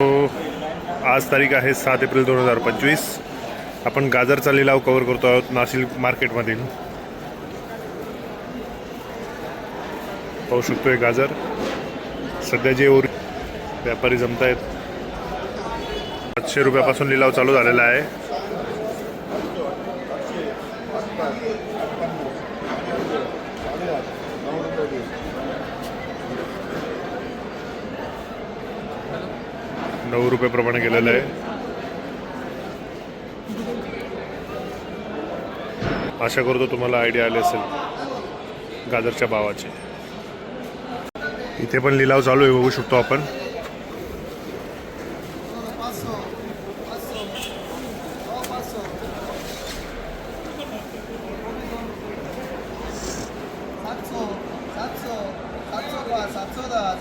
आज तारीख आहे सात एप्रिल दोन हजार पंचवीस. आपण गाजरचा लिलाव कव्हर करतो आहोत नाशिक मार्केटमधील. पाहू शकतोय गाजर. सध्या जे ओर व्यापारी जमत आहेत सातशे रुपयापासून लिलाव चालू झालेला आहे. नऊ रुपयेप्रमाणे गेलेलं आहे. आशा करतो तुम्हाला आयडिया आली असेल. गाजरच्या भावाची. इथे पण लिलाव चालू आहे बघू शकतो आपण. सातशो सातशो सातशो पाच सातशो दहा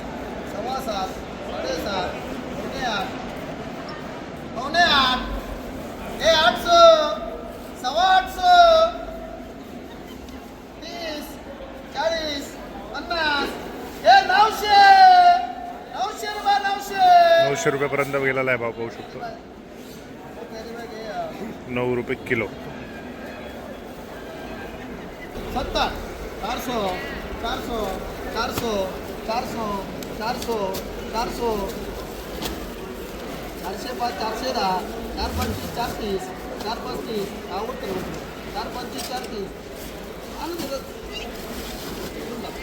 सव्वा सात साडेसात. पावणे आठ पावणे आठ हे आठशो सव्वा आठशो तीस चाळीस पन्नास हे नऊशे नऊशे रुपये नऊशे नऊशे रुपयापर्यंत गेलेला आहे भाव पाहू शकतो. नऊ रुपये किलो. सत्तर चारशो चारशो चारशो चारशो चारशो चारशो चारशे पाच चारशे दहा चार पंचवीस चार तीस चार पस्तीस दहा उत्तर चार पंचवीस चार तीस आनंद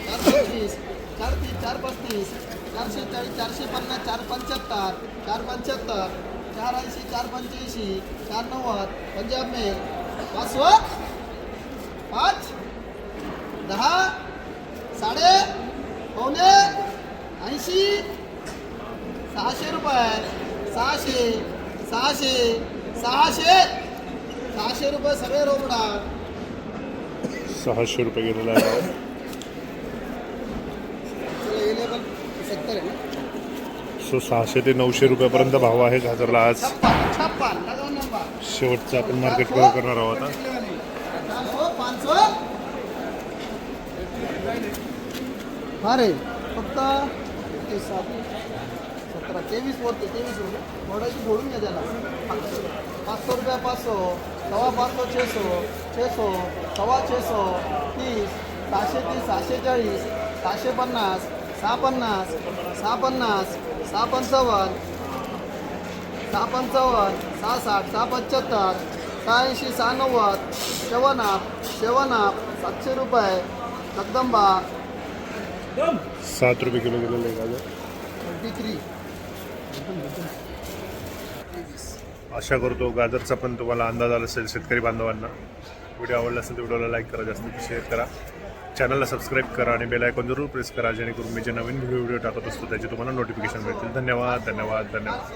चार पंचवीस चार तीस चार पस्तीस चारशे चाळीस चारशे पन्नास चार पंच्याहत्तर चार पंच्याहत्तर चार ऐंशी चार पंच्याऐंशी चार नव्वद पंजाब मेल पाचशो पाच दहा साडे पावणे ऐंशी सहाशे रुपये. सहाशे सहाशे सहाशे सहाशे रुपये सगळे रोकडा. सहाशे रुपये गेलेला आहे भाव लेवल सत्तर आहे ना? सो सहाशे ते नऊशे रुपयापर्यंत भाव आहे गाजरला आज. शेवटचा आपण मार्केट कव्हर करणार आहोत पाचशो अरे फक्त सतरा तेवीस वरती तेवीस रुपये. थोड्याशी फोडून घ्या त्याला. पाचशो रुपया पाचशो सव्वा पाचशो छेसो छेसो सव्वा छेसो तीस सहाशे तीस सहाशे चाळीस सहाशे पन्नास सहा पन्नास सहा पन्नास सहा पंचावन्न सहा पंचावन्न सहा साठ सहा पंच्याहत्तर सहा ऐंशी सहा नव्वद सेवन आप सातशे रुपये जगदंबा सात रुपये किलो गेलेलं आहे थ्री. आशा करतो गाजरचा पण तुम्हाला अंदाज आला असेल शेतकरी बांधवांना. व्हिडिओ आवडला असेल तर व्हिडिओला लाईक करा जास्तीत शेअर करा. चॅनलला सबस्क्राईब करा आणि बेल आयकॉन जरूर प्रेस करा जेणेकरून मी जे नवीन व्हिडिओ टाकत असतो त्याचे तुम्हाला नोटिफिकेशन मिळतील. धन्यवाद धन्यवाद धन्यवाद.